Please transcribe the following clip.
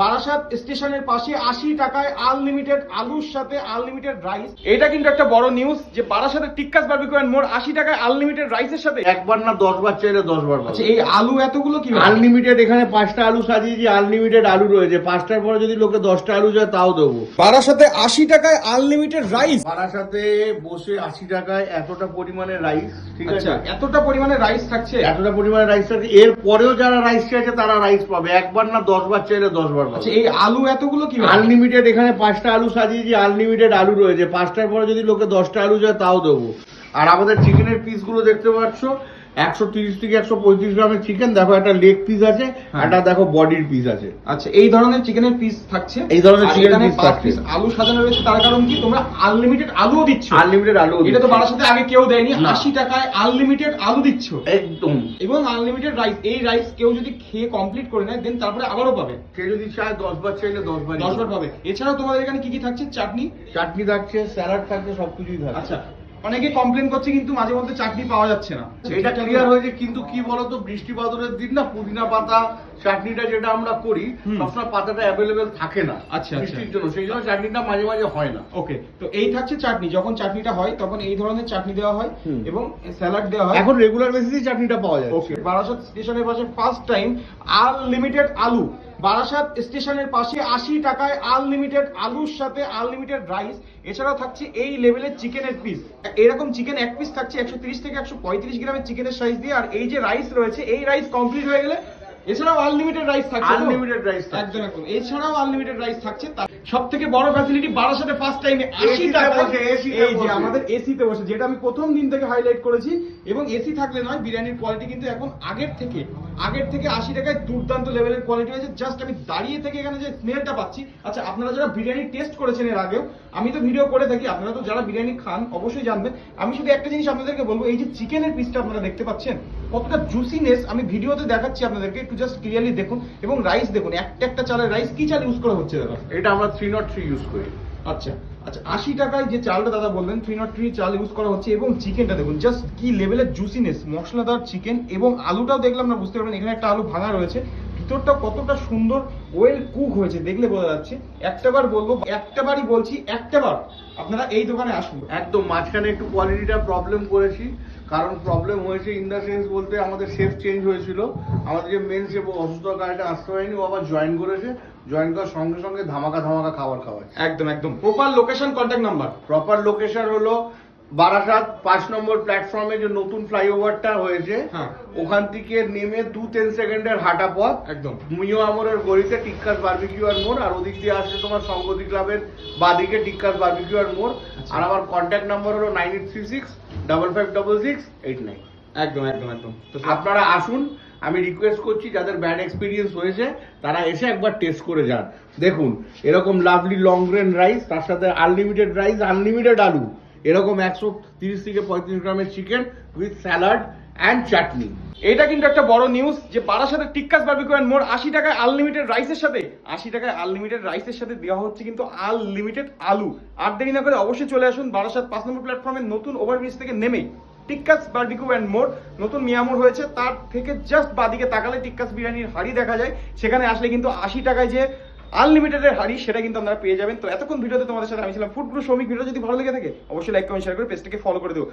বারাসাত স্টেশনের পাশে আশি টাকায় আনলিমিটেড আলুর সাথে আনলিমিটেড রাইস। এটা কিন্তু একটা বড় নিউজ যে বারাসাতের টিক্কাস বারবিকিউ এন্ড মোর আশি টাকায় আনলিমিটেড রাইসের সাথে। একবার না দশ বার চাইলে দশ বার আচ্ছা এই আলু এতগুলো কি আনলিমিটেড এখানে পাঁচটা আলু সাজিয়েছি আনলিমিটেড আলু রয়েছে। পাঁচটার পরে যদি লোকে দশটা আলু যায় তাও দেবো। বারাসাতে আশি টাকায় আনলিমিটেড রাইস সাথে বসে আশি টাকায় এতটা পরিমাণে রাইস ঠিক আছে? আচ্ছা এতটা পরিমাণে রাইস থাকছে? এতটা পরিমাণে রাইস থাকে এর পরেও যারা রাইস চাইছে তারা রাইস পাবে। একবার না দশ বার চাইলে দশ বার আচ্ছা এই আলু এতগুলো কি আনলিমিটেড এখানে পাঁচটা আলু সাজিয়েছি আনলিমিটেড আলু রয়েছে। পাঁচটার পরে যদি লোকে দশটা আলু যায় তাও দেবো। আর আমাদের চিকেনের পিসগুলো দেখতে পাচ্ছ? একশো তিরিশ থেকে একশো পঁয়ত্রিশ গ্রামের চিকেন দেখো একটা লেগ পিস আছে হ্যাঁ। একটা দেখো বডির পিস আছে। আচ্ছা এই ধরনের চিকেনের পিস থাকছে? এই ধরনের piece পাঁচ থাকছে। আলু সাজানো রয়েছে তার কারণ কি তোমরা আনলিমিটেড আলুও দিচ্ছ। আনলিমিটেড আলু এটা তো বারাসাতে আগে কেউ দেয়নি আশি টাকায় আনলিমিটেড আলু দিচ্ছ। একদম। এবং আনলিমিটেড রাইস এই রাইস কেউ যদি খেয়ে কমপ্লিট করে নেয় দেন তারপরে আবারও পাবে। সে যদি চায় দশ বার চাইলে দশ বার দশ বার পাবে। এছাড়াও তোমাদের এখানে কি কি থাকছে? চাটনি? চাটনি থাকছে স্যালাড থাকছে সবকিছুই থাকছে। আচ্ছা অনেকে কমপ্লেন করছে কিন্তু মাঝে মধ্যে চাটনি পাওয়া যাচ্ছে না। এটা ক্লিয়ার হয়েছে কিন্তু কি বলতো বৃষ্টি বাদলের দিন না পুদিনা পাতা চাটনিটা যেটা আমরা করি। সবসময় পাতাটা অ্যাভেলেবেল থাকে না আচ্ছা, আচ্ছা। বৃষ্টির জন্য সেই জন্য চাটনিটা মাঝে মাঝে হয় না। ওকে তো এই থাকছে চাটনি যখন চাটনিটা হয় তখন এই ধরনের চাটনি দেওয়া হয় এবং স্যালাড দেওয়া হয়। এখন রেগুলার বেসিসে চাটনিটা পাওয়া যায় ওকে বারাসাত স্টেশনের পাশে ফার্স্ট টাইম আনলিমিটেড আলু। বারাসাত স্টেশনের পাশে আশি টাকায় আনলিমিটেড আলুর সাথে আনলিমিটেড রাইস এছাড়াও থাকছে এই লেভেলের চিকেনের পিস এরকম চিকেন এক পিস থাকছে একশো তিরিশ থেকে একশো পঁয়ত্রিশ গ্রামের চিকেনের সাইজ দিয়ে। আর এই যে রাইস রয়েছে এই রাইস কমপ্লিট হয়ে গেলে এছাড়াও আনলিমিটেড রাইস থাকছে আনলিমিটেড রাইস একদম একদম। এছাড়াও আনলিমিটেড রাইস থাকছে সব থেকে বড় ফ্যাসিলিটি বারাসাতে ফার্স্ট টাইমে আশি টাকা AC তে এই যে আমাদের এসিতে বসে যেটা আমি প্রথম দিন থেকে হাইলাইট করেছি এবং এসি থাকলে নয় বিরিয়ানির কোয়ালিটি কিন্তু এখন আগের থেকে আগের থেকে আশি টাকায় দুর্দান্ত লেভেলের কোয়ালিটি হয়েছে জাস্ট আমি দাঁড়িয়ে থেকে এখানে যে স্মেলটা পাচ্ছি আচ্ছা আপনারা যারা বিরিয়ানি টেস্ট করেছেন এর আগেও আমি তো ভিডিও করে থাকি আপনারা তো যারা বিরিয়ানি খান অবশ্যই জানবেন। আমি শুধু একটা জিনিস আপনাদেরকে বলব এই যে চিকেনের পিসটা আপনারা দেখতে পাচ্ছেন কতটা জুসিনেস আমি ভিডিওতে দেখাচ্ছি আপনাদেরকে একটু জাস্ট ক্লিয়ারলি দেখুন এবং রাইস দেখুন একটা একটা চালের রাইস কি চাল ইউজ করা হচ্ছে দাদা? এটা আমরা থ্রি নট থ্রি ইউজ করি। আচ্ছা আচ্ছা আশি টাকায় যে চালটা দাদা বললেন থ্রি নট থ্রি চাল ইউজ করা হচ্ছে এবং চিকেনটা দেখুন জাস্ট কি লেভেলের জুসিনেস মশলাদার চিকেন এবং আলুটাও দেখলাম না বুঝতে পারবেন এখানে একটা আলু ভাঙা রয়েছে ভিতরটা কতটা সুন্দর ওয়েল কুক হয়েছে দেখলে বোঝা যাচ্ছে। একটাবার বলব একটাবারই বলছি একটাবার আপনারা এই দোকানে আসুন। একদম মাঝখানে একটু কোয়ালিটিটা প্রবলেম করেছি কারণ প্রবলেম হয়েছে ইন দ্য সেন্স বলতে আমাদের শেফ চেঞ্জ হয়েছিল। আমাদের যে মেন শেফ অসুস্থতার কারণে আসতে পারেনি ও আবার জয়েন করেছে। জয়েন করার সঙ্গে সঙ্গে ধামাকা ধামাকা খাবার খাওয়ায় একদম একদম। Proper location contact number proper location হলো বারাসাত পাঁচ নম্বর প্ল্যাটফর্মে যে নতুন ফ্লাইওভারটা হয়েছে হ্যাঁ। ওখান থেকে নেমে দু তিন সেকেন্ডের হাঁটা পথ। একদম। মুইও আমরের গলিতে টিক্কাস বারবিকিউ আর মোড় আর ওদিক দিয়ে আসছে তোমার সংগতি ক্লাবের বাদিকে টিক্কাস বারবিকিউ আর মোড়। আর আমার কন্ট্যাক্ট নাম্বার হলো nine eight three six double five double six eight nine একদম একদম একদম। আপনারা আসুন, আমি রিকোয়েস্ট করছি, যাদের ব্যাড এক্সপিরিয়েন্স হয়েছে, তারা এসে একবার টেস্ট করে যান। দেখুন, এরকম লাভলি লং গ্রেন রাইস তার সাথে আনলিমিটেড রাইস আনলিমিটেড আলু। এরকম একশো তিরিশ থেকে পঁয়ত্রিশ গ্রামের chicken with salad and chutney এটা কিন্তু একটা বড় নিউজ যে বারাসাতে টিক্কাস বারবিকিউ এন্ড মোর আশি টাকায় আনলিমিটেড রাইসের সাথে আশি টাকায় আনলিমিটেড রাইসের সাথে দেওয়া হচ্ছে কিন্তু আনলিমিটেড আলু। আর দেরি না করে অবশ্যই চলে আসুন বারাসাত পাঁচ নম্বর প্ল্যাটফর্মের নতুন ওভারব্রিজ থেকে নেমেই। Tikkas barbecue and more. নতুন মিয়ামোর হয়েছে, তার থেকে জাস্ট বাদিকে তাকালে টিক্কাস বিরিয়ানির হাড়ি দেখা যায়। সেখানে আসলে কিন্তু আশি টাকায় যে আনলিমিটেডের হাড়ি, সেটা কিন্তু আপনারা পেয়ে যাবেন। তো এতক্ষণ ভিডিওতে তোমাদের সাথে আমি ছিলাম ফুড গ্রুপ শ্রমিক ভিডিও যদি ভালো লেগে থাকে, অবশ্যই লাইক কমেন্ট শেয়ার করে পেজটাকে ফলো করে দিও।